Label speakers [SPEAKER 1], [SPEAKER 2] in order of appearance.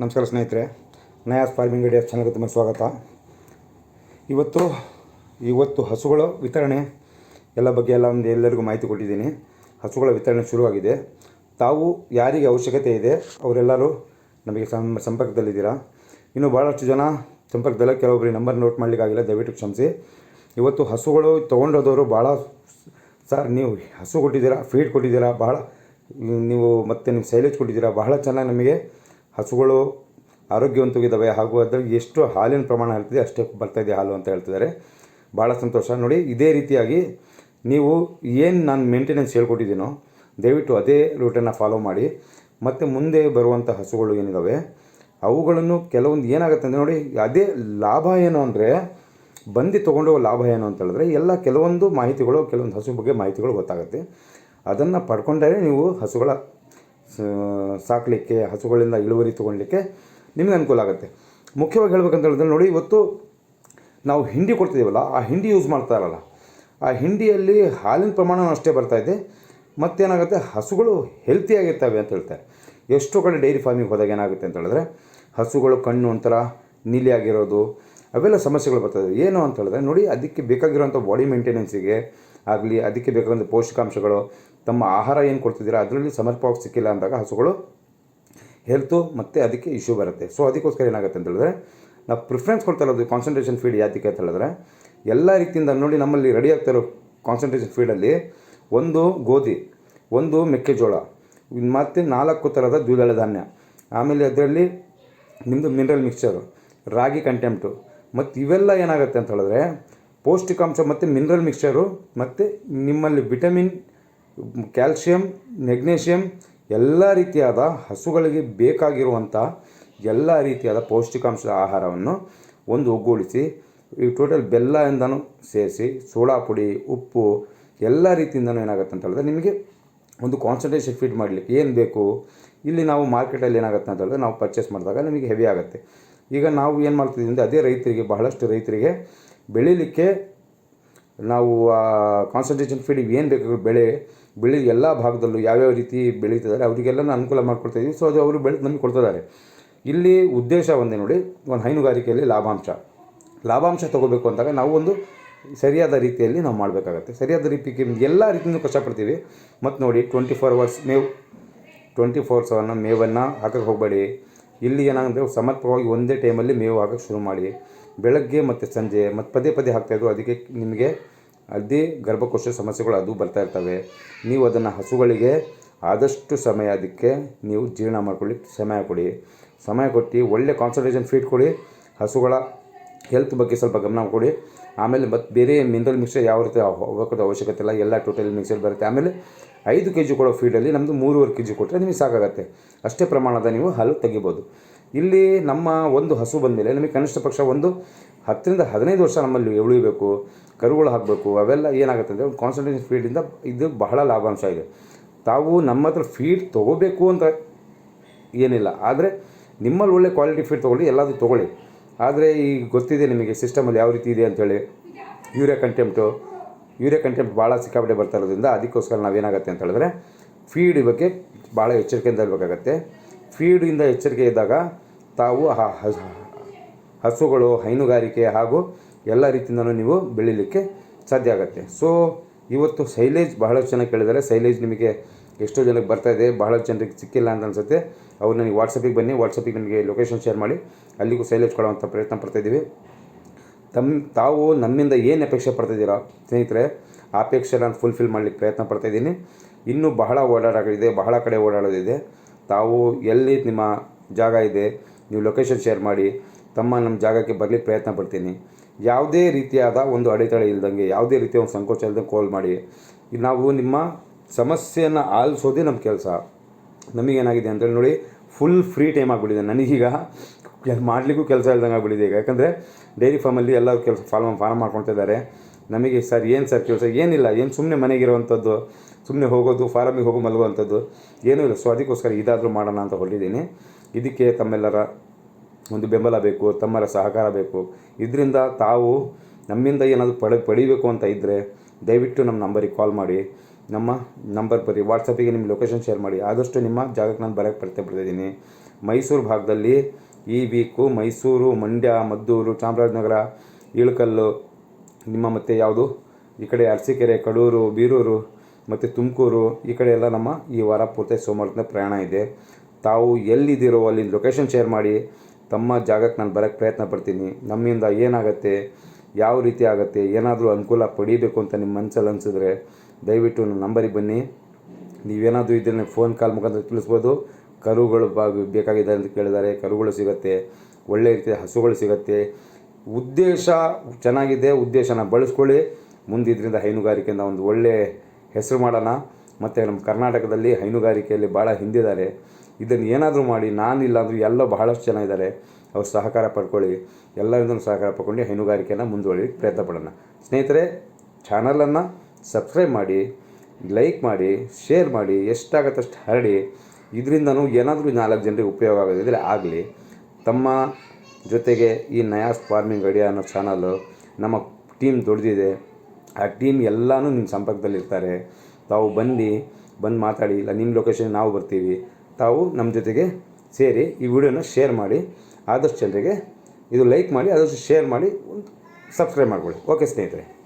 [SPEAKER 1] ನಮಸ್ಕಾರ ಸ್ನೇಹಿತರೆ, Nayaz farming ideas ಚಾನಲ್ಗೆ ತುಂಬ ಸ್ವಾಗತ. ಇವತ್ತು ಇವತ್ತು ಹಸುಗಳ ವಿತರಣೆ, ಎಲ್ಲ ಬಗ್ಗೆ ಎಲ್ಲ ಒಂದು ಎಲ್ಲರಿಗೂ ಮಾಹಿತಿ ಕೊಟ್ಟಿದ್ದೀನಿ. ಹಸುಗಳ ವಿತರಣೆ ಶುರುವಾಗಿದೆ. ತಾವು ಯಾರಿಗೆ ಅವಶ್ಯಕತೆ ಇದೆ, ಅವರೆಲ್ಲರೂ ನಮಗೆ ಸಂ, ಸಂಪರ್ಕದಲ್ಲಿದ್ದೀರಾ? ಇನ್ನು ಭಾಳಷ್ಟು ಜನ ಸಂಪರ್ಕದಲ್ಲ ಕೆಲವೊಬ್ಬರಿಗೆ ನಂಬರ್ ನೋಟ್ ಮಾಡಲಿಕ್ಕಾಗಿಲ್ಲ, ದಯವಿಟ್ಟು ಕ್ಷಮಿಸಿ. ಇವತ್ತು ಹಸುಗಳು ತೊಗೊಂಡೋದವರು ಭಾಳ ಸರ್, ನೀವು ಹಸು ಕೊಟ್ಟಿದ್ದೀರಾ, ಫೀಡ್ ಕೊಟ್ಟಿದ್ದೀರಾ, ಬಹಳ, ನೀವು ಮತ್ತು ನಿಮ್ಮ ಸೈಲೇಜ್ ಕೊಟ್ಟಿದ್ದೀರಾ, ಬಹಳ ಚೆನ್ನಾಗಿ ನಮಗೆ ಹಸುಗಳು ಆರೋಗ್ಯವಂತವಾಗಿದ್ದಾವೆ ಹಾಗೂ ಅದರಲ್ಲಿ ಎಷ್ಟು ಹಾಲಿನ ಪ್ರಮಾಣ ಹೇಳ್ತಿದೆ ಅಷ್ಟೇ ಬರ್ತಾಯಿದೆ ಹಾಲು ಅಂತ ಹೇಳ್ತಿದ್ದಾರೆ. ಭಾಳ ಸಂತೋಷ. ನೋಡಿ, ಇದೇ ರೀತಿಯಾಗಿ ನೀವು ಏನು ನಾನು ಮೇಂಟೆನೆನ್ಸ್ ಹೇಳ್ಕೊಟ್ಟಿದ್ದೀನೋ ದಯವಿಟ್ಟು ಅದೇ ರೂಟನ್ನು ಫಾಲೋ ಮಾಡಿ. ಮತ್ತು ಮುಂದೆ ಬರುವಂಥ ಹಸುಗಳು ಏನಿದ್ದಾವೆ ಅವುಗಳನ್ನು ಕೆಲವೊಂದು ಏನಾಗುತ್ತೆ ಅಂದರೆ ನೋಡಿ, ಅದೇ ಲಾಭ ಏನು ಅಂದರೆ, ಬಂದು ತೊಗೊಂಡು ಲಾಭ ಏನು ಅಂತ ಹೇಳಿದ್ರೆ ಎಲ್ಲ ಕೆಲವೊಂದು ಮಾಹಿತಿಗಳು, ಕೆಲವೊಂದು ಹಸು ಬಗ್ಗೆ ಮಾಹಿತಿಗಳು ಗೊತ್ತಾಗುತ್ತೆ. ಅದನ್ನು ಪಡ್ಕೊಂಡರೆ ನೀವು ಹಸುಗಳ ಸಾಕಲಿಕ್ಕೆ, ಹಸುಗಳಿಂದ ಇಳುವರಿ ತೊಗೊಳ್ಲಿಕ್ಕೆ ನಿಮಗೆ ಅನುಕೂಲ ಆಗುತ್ತೆ. ಮುಖ್ಯವಾಗಿ ಹೇಳ್ಬೇಕಂತ ಹೇಳಿದ್ರೆ ನೋಡಿ, ಇವತ್ತು ನಾವು ಹಿಂಡಿ ಕೊಡ್ತಿದ್ದೀವಲ್ಲ, ಆ ಹಿಂಡಿ ಯೂಸ್ ಮಾಡ್ತಾ ಇರಲ್ಲ. ಆ ಹಿಂಡಿಯಲ್ಲಿ ಹಾಲಿನ ಪ್ರಮಾಣ ಅಷ್ಟೇ ಬರ್ತಾ ಇದೆ. ಮತ್ತೇನಾಗುತ್ತೆ? ಹಸುಗಳು ಹೆಲ್ತಿಯಾಗಿರ್ತವೆ ಅಂತ ಹೇಳ್ತಾರೆ. ಎಷ್ಟೋ ಕಡೆ ಡೈರಿ ಫಾರ್ಮಿಗೆ ಹೋದಾಗ ಏನಾಗುತ್ತೆ ಅಂತ ಹೇಳಿದ್ರೆ, ಹಸುಗಳು ಕಣ್ಣು ಒಂಥರ ನೀಲಿಯಾಗಿರೋದು ಅವೆಲ್ಲ ಸಮಸ್ಯೆಗಳು ಬರ್ತದೆ ಏನು ಅಂತ ಹೇಳಿದ್ರೆ, ನೋಡಿ, ಅದಕ್ಕೆ ಬೇಕಾಗಿರುವಂಥ ಬಾಡಿ ಮೇಂಟೆನೆನ್ಸಿಗೆ ಆಗಲಿ, ಅದಕ್ಕೆ ಬೇಕಾದಂಥ ಪೌಷ್ಟಿಕಾಂಶಗಳು, ತಮ್ಮ ಆಹಾರ ಏನು ಕೊಡ್ತಿದ್ದೀರಾ, ಅದರಲ್ಲಿ ಸಮರ್ಪಕವಾಗಿ ಸಿಕ್ಕಿಲ್ಲ ಅಂದಾಗ ಹಸುಗಳು ಹೆಲ್ತು ಮತ್ತು ಅದಕ್ಕೆ ಇಶ್ಯೂ ಬರುತ್ತೆ. ಸೊ ಅದಕ್ಕೋಸ್ಕರ ಏನಾಗುತ್ತೆ ಅಂತ ಹೇಳಿದ್ರೆ, ನಾವು ಪ್ರಿಫರೆನ್ಸ್ ಕೊಡ್ತಾ ಇರೋದು ಕಾನ್ಸಂಟ್ರೇಷನ್ ಫೀಡ್ ಯಾತಕ್ಕೆ ಅಂತ ಹೇಳಿದ್ರೆ, ಎಲ್ಲ ರೀತಿಯಿಂದ ನೋಡಿ ನಮ್ಮಲ್ಲಿ ರೆಡಿ ಆಗ್ತಾ ಇರೋ ಕಾನ್ಸಂಟ್ರೇಷನ್ ಫೀಡಲ್ಲಿ ಒಂದು ಗೋಧಿ, ಒಂದು ಮೆಕ್ಕೆಜೋಳ ಮತ್ತು ನಾಲ್ಕು ಥರದ ದ್ವಿದಳ ಧಾನ್ಯ, ಆಮೇಲೆ ಅದರಲ್ಲಿ ನಿಮ್ಮದು ಮಿನರಲ್ ಮಿಕ್ಸ್ಚರು ರಾಗಿ ಕಂಟೆಂಪ್ಟು ಮತ್ತು ಇವೆಲ್ಲ ಏನಾಗುತ್ತೆ ಅಂತ ಹೇಳಿದ್ರೆ ಪೌಷ್ಟಿಕಾಂಶ ಮತ್ತು ಮಿನರಲ್ ಮಿಕ್ಸ್ಚರು ಮತ್ತು ನಿಮ್ಮಲ್ಲಿ ವಿಟಮಿನ್ ಕ್ಯಾಲ್ಶಿಯಂ ಮೆಗ್ನೇಷಿಯಂ ಎಲ್ಲ ರೀತಿಯಾದ ಹಸುಗಳಿಗೆ ಬೇಕಾಗಿರುವಂಥ ಎಲ್ಲ ರೀತಿಯಾದ ಪೌಷ್ಟಿಕಾಂಶದ ಆಹಾರವನ್ನು ಒಂದು ಒಗ್ಗೂಡಿಸಿ, ಈ ಟೋಟಲ್ ಬೆಲ್ಲದಿಂದನೂ ಸೇರಿಸಿ, ಸೋಡಾ ಪುಡಿ, ಉಪ್ಪು ಎಲ್ಲ ರೀತಿಯಿಂದನೂ ಏನಾಗುತ್ತೆ ಅಂತ ಹೇಳಿದ್ರೆ ನಿಮಗೆ ಒಂದು ಕಾನ್ಸಂಟ್ರೇಷನ್ ಫೀಡ್ ಮಾಡಲಿಕ್ಕೆ ಏನು ಬೇಕು, ಇಲ್ಲಿ ನಾವು ಮಾರ್ಕೆಟಲ್ಲಿ ಏನಾಗುತ್ತೆ ಅಂತ ಹೇಳಿದ್ರೆ ನಾವು ಪರ್ಚೇಸ್ ಮಾಡಿದಾಗ ನಿಮಗೆ ಹೆವಿ ಆಗುತ್ತೆ. ಈಗ ನಾವು ಏನು ಮಾಡ್ತಿದ್ದೀವಿ ಅಂದರೆ ಅದೇ ರೈತರಿಗೆ, ಬಹಳಷ್ಟು ರೈತರಿಗೆ ಬೆಳೀಲಿಕ್ಕೆ ನಾವು ಕಾನ್ಸಂಟ್ರೇಷನ್ ಫೀಡ್ ಏನು ಬೇಕು ಬೆಳೆ ಬೆಳೆ ಎಲ್ಲ ಭಾಗದಲ್ಲೂ ಯಾವ್ಯಾವ ರೀತಿ ಬೆಳೀತಿದ್ದಾರೆ ಅವರಿಗೆಲ್ಲ ಅನುಕೂಲ ಮಾಡ್ಕೊಡ್ತಾ ಇದ್ದೀವಿ ಸೊ ಅದು ಅವರು ಬೆಳೆದು ನಮಗೆ ಕೊಡ್ತಿದ್ದಾರೆ. ಇಲ್ಲಿ ಉದ್ದೇಶ ಒಂದೇ ನೋಡಿ, ಒಂದು ಹೈನುಗಾರಿಕೆಯಲ್ಲಿ ಲಾಭಾಂಶ. ಲಾಭಾಂಶ ತೊಗೋಬೇಕು ಅಂದಾಗ ನಾವು ಒಂದು ಸರಿಯಾದ ರೀತಿಯಲ್ಲಿ ನಾವು ಮಾಡಬೇಕಾಗತ್ತೆ. ಸರಿಯಾದ ರೀತಿಗೆ ಎಲ್ಲ ರೀತಿಯೂ ಕಷ್ಟಪಡ್ತೀವಿ. ಮತ್ತು ನೋಡಿ ಟ್ವೆಂಟಿ ಫೋರ್ ಅವರ್ಸ್ ಮೇವು ಟ್ವೆಂಟಿ ಫೋರ್ ಸೆವೆನ್ ಮೇವನ್ನು ಹಾಕಕ್ಕೆ ಹೋಗಬೇಡಿ. ಇಲ್ಲಿ ಏನಾಗಂದರೆ ಸಮರ್ಪಕವಾಗಿ ಒಂದೇ ಟೈಮಲ್ಲಿ ಮೇವು ಹಾಕಕ್ಕೆ ಶುರು ಮಾಡಿ. ಬೆಳಗ್ಗೆ ಮತ್ತು ಸಂಜೆ ಮತ್ತು ಪದೇ ಪದೇ ಹಾಕ್ತಾಯಿದ್ರು ಅದಕ್ಕೆ ನಿಮಗೆ ಅದೇ ಗರ್ಭಕೋಶ ಸಮಸ್ಯೆಗಳು ಅದು ಬರ್ತಾ ಇರ್ತವೆ. ನೀವು ಅದನ್ನು ಹಸುಗಳಿಗೆ ಆದಷ್ಟು ಸಮಯ ಅದಕ್ಕೆ ನೀವು ಜೀರ್ಣ ಮಾಡ್ಕೊಳ್ಳಿ, ಸಮಯ ಕೊಡಿ. ಸಮಯ ಕೊಟ್ಟು ಒಳ್ಳೆ ಕಾನ್ಸಂಟ್ರೇಷನ್ ಫೀಡ್ ಕೊಡಿ, ಹಸುಗಳ ಹೆಲ್ತ್ ಬಗ್ಗೆ ಸ್ವಲ್ಪ ಗಮನ ಕೊಡಿ. ಆಮೇಲೆ ಮತ್ತು ಬೇರೆ ಮಿನರಲ್ ಮಿಕ್ಸರ್ ಯಾವ ರೀತಿ ಹೋಗೋದು ಅವಶ್ಯಕತೆ ಇಲ್ಲ, ಎಲ್ಲ ಟೋಟಲ್ ಮಿಕ್ಸರ್ ಬರುತ್ತೆ. ಆಮೇಲೆ ಐದು ಕೆ ಜಿ ಕೊಡೋ ಫೀಡಲ್ಲಿ ನಮ್ಮದು ಮೂರುವರೆ ಕೆ ಜಿ ಕೊಟ್ಟರೆ ನಿಮಗೆ ಸಾಕಾಗತ್ತೆ. ಅಷ್ಟೇ ಪ್ರಮಾಣದ ನೀವು ಹಾಲು ತೆಗಿಬೋದು. ಇಲ್ಲಿ ನಮ್ಮ ಒಂದು ಹಸು ಬಂದಮೇಲೆ ನಮಗೆ ಕನಿಷ್ಠ ಪಕ್ಷ ಒಂದು ಹತ್ತರಿಂದ ಹದಿನೈದು ವರ್ಷ ನಮ್ಮಲ್ಲಿ ಉಳಿಬೇಕು, ಕರುಗಳು ಹಾಕಬೇಕು, ಅವೆಲ್ಲ ಏನಾಗುತ್ತೆ ಅಂದರೆ ಒಂದು ಕಾನ್ಸಂಟ್ರೇಷನ್ ಫೀಡಿಂದ ಇದು ಬಹಳ ಲಾಭಾಂಶ ಇದೆ. ತಾವು ನಮ್ಮ ಹತ್ರ ಫೀಡ್ ತೊಗೋಬೇಕು ಅಂತ ಏನಿಲ್ಲ, ಆದರೆ ನಿಮ್ಮಲ್ಲಿ ಒಳ್ಳೆ ಕ್ವಾಲಿಟಿ ಫೀಡ್ ತೊಗೊಳ್ಳಿ ಎಲ್ಲದೂ ತೊಗೊಳ್ಳಿ. ಆದರೆ ಈಗ ಗೊತ್ತಿದೆ ನಿಮಗೆ ಸಿಸ್ಟಮಲ್ಲಿ ಯಾವ ರೀತಿ ಇದೆ ಅಂತೇಳಿ ಯೂರಿಯಾ ಕಂಟೆಂಪ್ಟು ಯೂರಿಯಾ ಕಂಟೆಂಪ್ಟ್ ಭಾಳ ಸಿಕ್ಕಾಪಟ್ಟೆ ಬರ್ತಾ ಇರೋದ್ರಿಂದ ಅದಕ್ಕೋಸ್ಕರ ನಾವೇನಾಗುತ್ತೆ ಅಂತ ಹೇಳಿದ್ರೆ ಫೀಡ್ ಬಗ್ಗೆ ಭಾಳ ಎಚ್ಚರಿಕೆಯಿಂದ ಇರಬೇಕಾಗತ್ತೆ ಫೀಡಿಂದ ಎಚ್ಚರಿಕೆ ಇದ್ದಾಗ ತಾವು ಹಸುಗಳು, ಹೈನುಗಾರಿಕೆ ಹಾಗೂ ಎಲ್ಲ ರೀತಿಯಿಂದಲೂ ನೀವು ಬೆಳೀಲಿಕ್ಕೆ ಸಾಧ್ಯ ಆಗುತ್ತೆ. ಸೊ ಇವತ್ತು ಸೈಲೇಜ್ ಬಹಳಷ್ಟು ಜನ ಕೇಳಿದರೆ ಸೈಲೇಜ್ ನಿಮಗೆ ಎಷ್ಟೋ ಜನಕ್ಕೆ ಬರ್ತಾ ಇದೆ. ಬಹಳಷ್ಟು ಜನರಿಗೆ ಸಿಕ್ಕಿಲ್ಲ ಅಂತ ಅನಿಸುತ್ತೆ. ಅವ್ರು ನನಗೆ ವಾಟ್ಸಪ್ಪಿಗೆ ಬನ್ನಿ. ವಾಟ್ಸಪ್ಪಿಗೆ ನಿಮಗೆ ಲೊಕೇಶನ್ ಶೇರ್ ಮಾಡಿ. ಅಲ್ಲಿಗೂ ಸೈಲೇಜ್ ಕೊಡುವಂಥ ಪ್ರಯತ್ನ ಪಡ್ತಾಯಿದ್ದೀವಿ ತಮ್ಮ ತಾವು ನಮ್ಮಿಂದ ಏನು ಅಪೇಕ್ಷೆ ಪಡ್ತಿದ್ದೀರಾ ಸ್ನೇಹಿತರೆ ಆ ಅಪೇಕ್ಷೆ ನಾನು ಫುಲ್ಫಿಲ್ ಮಾಡಲಿಕ್ಕೆ ಪ್ರಯತ್ನ ಪಡ್ತಾಯಿದ್ದೀನಿ ಇನ್ನೂ ಬಹಳ ಓಡಾಡೋದಿದೆ. ಬಹಳ ಕಡೆ ಓಡಾಡೋದಿದೆ. ತಾವು ಎಲ್ಲಿ ನಿಮ್ಮ ಜಾಗ ಇದೆ, ನೀವು ಲೊಕೇಶನ್ ಶೇರ್ ಮಾಡಿ, ತಮ್ಮ ನಮ್ಮ ಜಾಗಕ್ಕೆ ಬರಲಿಕ್ಕೆ ಪ್ರಯತ್ನ ಪಡ್ತೀನಿ. ಯಾವುದೇ ರೀತಿಯಾದ ಒಂದು ಅಡೆತಡೆ ಇಲ್ದಂಗೆ, ಯಾವುದೇ ರೀತಿಯ ಒಂದು ಸಂಕೋಚ ಇಲ್ಲದಂಗೆ ಕಾಲ್ ಮಾಡಿ. ನಾವು ನಿಮ್ಮ ಸಮಸ್ಯೆಯನ್ನು ಆಲಿಸೋದೇ ನಮ್ಮ ಕೆಲಸ. ನಮಗೇನಾಗಿದೆ ಅಂತೇಳಿ ನೋಡಿ ಫುಲ್ ಫ್ರೀ ಟೈಮ್ ಆಗಿಬಿಟ್ಟಿದೆ. ನನಗೀಗ ಮಾಡಲಿಕ್ಕೂ ಕೆಲಸ ಇಲ್ದಂಗೆ ಆಗಿಬಿಟ್ಟಿದೆ ಈಗ. ಯಾಕಂದರೆ ಡೈರಿ ಫಾರ್ಮಲ್ಲಿ ಎಲ್ಲ ಕೆಲಸ ಫಾರ್ಮ್ ಫಾರ್ಮ್ ಮಾಡ್ಕೊಳ್ತಿದ್ದಾರೆ ನಮಗೆ ಸರ್ ಏನು ಸರ್ ಕೆಲಸ? ಏನಿಲ್ಲ, ಏನು ಸುಮ್ಮನೆ ಮನೆಗಿರುವಂಥದ್ದು ಸುಮ್ಮನೆ ಹೋಗೋದು ಫಾರಮಿಗೆ ಹೋಗೋ ಮಲಗುವಂಥದ್ದು, ಏನೂ ಇಲ್ಲ. ಸೊ, ಅದಕ್ಕೋಸ್ಕರ ಇದಾದರೂ ಮಾಡೋಣ ಅಂತ ಹೊರಟಿದ್ದೀನಿ. ಇದಕ್ಕೆ ತಮ್ಮೆಲ್ಲರ ಒಂದು ಬೆಂಬಲ ಬೇಕು, ತಮ್ಮರ ಸಹಕಾರ ಬೇಕು. ಇದರಿಂದ ತಾವು ನಮ್ಮಿಂದ ಏನಾದರೂ ಪಡೆ, ಪಡಿಬೇಕು ಅಂತ ಇದ್ದರೆ ದಯವಿಟ್ಟು ನಮ್ಮ ನಂಬರಿಗೆ ಕಾಲ್ ಮಾಡಿ. ನಮ್ಮ ನಂಬರ್ ಬರೀ ವಾಟ್ಸಪ್ಪಿಗೆ ನಿಮ್ಮ ಲೊಕೇಶನ್ ಶೇರ್ ಮಾಡಿ. ಆದಷ್ಟು ನಿಮ್ಮ ಜಾಗಕ್ಕೆ ನಾನು ಬರೋಕ್ಕೆ ಪ್ರಯತ್ನ ಪಡ್ತಿದ್ದೀನಿ ಮೈಸೂರು ಭಾಗದಲ್ಲಿ ಈ ವೀಕು ಮೈಸೂರು, ಮಂಡ್ಯ, ಮದ್ದೂರು, ಚಾಮರಾಜನಗರ, ಇಳಕಲ್ಲು ನಿಮ್ಮ ಮತ್ತೆ ಯಾವುದು? ಈ ಕಡೆ ಅರಸೀಕೆರೆ, ಕಡೂರು, ಬೀರೂರು ಮತ್ತು ತುಮಕೂರು ಈ ಕಡೆ ಎಲ್ಲ ನಮ್ಮ ಈ ವಾರ ಪೂರ್ತಿ ಸೋಮವಾರದಿಂದ ಪ್ರಯಾಣ ಇದೆ. ತಾವು ಎಲ್ಲಿದ್ದೀರೋ ಅಲ್ಲಿ ಲೊಕೇಶನ್ ಶೇರ್ ಮಾಡಿ ತಮ್ಮ ಜಾಗಕ್ಕೆ ನಾನು ಬರೋಕ್ಕೆ ಪ್ರಯತ್ನ ಪಡ್ತೀನಿ. ನಮ್ಮಿಂದ ಏನಾಗುತ್ತೆ? ಯಾವ ರೀತಿ ಆಗುತ್ತೆ? ಏನಾದರೂ ಅನುಕೂಲ ಪಡೀಬೇಕು ಅಂತ ನಿಮ್ಮ ಮನಸ್ಸಲ್ಲಿ ಅನಿಸಿದ್ರೆ ದಯವಿಟ್ಟು ನನ್ನ ನಂಬರಿಗೆ ಬನ್ನಿ. ನೀವೇನಾದರೂ ಇದ್ದರೆ ಫೋನ್ ಕಾಲ್ ಮುಖಾಂತರ ತಿಳಿಸ್ಬೋದು. ಕರುಗಳು ಬಾ ಬೇಕಾಗಿದೆ ಅಂತ ಕೇಳಿದ್ದಾರೆ. ಕರುಗಳು ಸಿಗುತ್ತೆ. ಒಳ್ಳೆ ರೀತಿಯ ಹಸುಗಳು ಸಿಗುತ್ತೆ. ಉದ್ದೇಶ, ಚೆನ್ನಾಗಿದೆ, ಉದ್ದೇಶನ ಬಳಸ್ಕೊಳ್ಳಿ. ಮುಂದೆ ಇದರಿಂದ ಹೈನುಗಾರಿಕೆಯಿಂದ ಒಂದು ಒಳ್ಳೆ ಹೆಸರು ಮಾಡೋಣ. ಮತ್ತು ನಮ್ಮ ಕರ್ನಾಟಕದಲ್ಲಿ ಹೈನುಗಾರಿಕೆಯಲ್ಲಿ ಭಾಳ ಹಿಂದಿದ್ದಾರೆ. ಇದನ್ನು ಏನಾದರೂ ಮಾಡಿ ನಾನು ಅಂದರೂ ಎಲ್ಲ ಬಹಳಷ್ಟು ಜನ ಇದ್ದಾರೆ. ಅವ್ರು ಸಹಕಾರ ಪಡ್ಕೊಳ್ಳಿ. ಎಲ್ಲರಿಂದಲೂ ಸಹಕಾರ ಪಡ್ಕೊಂಡು ಹೈನುಗಾರಿಕೆಯನ್ನು ಮುಂದುವರಿಯೋಕ್ಕೆ ಪ್ರಯತ್ನ ಪಡೋಣ. ಸ್ನೇಹಿತರೆ ಚಾನಲನ್ನು ಸಬ್ಸ್ಕ್ರೈಬ್ ಮಾಡಿ ಲೈಕ್ ಮಾಡಿ ಶೇರ್ ಮಾಡಿ, ಎಷ್ಟಾಗತ್ತಷ್ಟು ಹರಡಿ, ಇದರಿಂದನೂ ಏನಾದರೂ ನಾಲ್ಕು ಜನರಿಗೆ ಉಪಯೋಗ ಆಗೋದಿದ್ರೆ ಆಗಲಿ. ತಮ್ಮ ಜೊತೆಗೆ ಈ ನಯಾಸ್ ಫಾರ್ಮಿಂಗ್ ಐಡಿಯಾ ಅನ್ನೋ ಚಾನಲ್ಲು ನಮ್ಮ ಟೀಮ್ ದೊಡ್ಡದಿದೆ ಆ ಟೀಮ್ ಎಲ್ಲನೂ ನಿಮ್ಮ ಸಂಪರ್ಕದಲ್ಲಿರ್ತಾರೆ ತಾವು ಬನ್ನಿ, ಬಂದು ಮಾತಾಡಿ, ಇಲ್ಲ ನಿಮ್ಮ ಲೊಕೇಶನ್ ನಾವು ಬರ್ತೀವಿ. ತಾವು ನಮ್ಮ ಜೊತೆಗೆ ಸೇರಿ ಈ ವಿಡಿಯೋನ ಶೇರ್ ಮಾಡಿ, ಆದಷ್ಟು ಜನರಿಗೆ ಇದು ಲೈಕ್ ಮಾಡಿ, ಆದಷ್ಟು ಶೇರ್ ಮಾಡಿ, ಒಂದು ಸಬ್ಸ್ಕ್ರೈಬ್ ಮಾಡ್ಕೊಳ್ಳಿ. ಓಕೆ ಸ್ನೇಹಿತರೆ.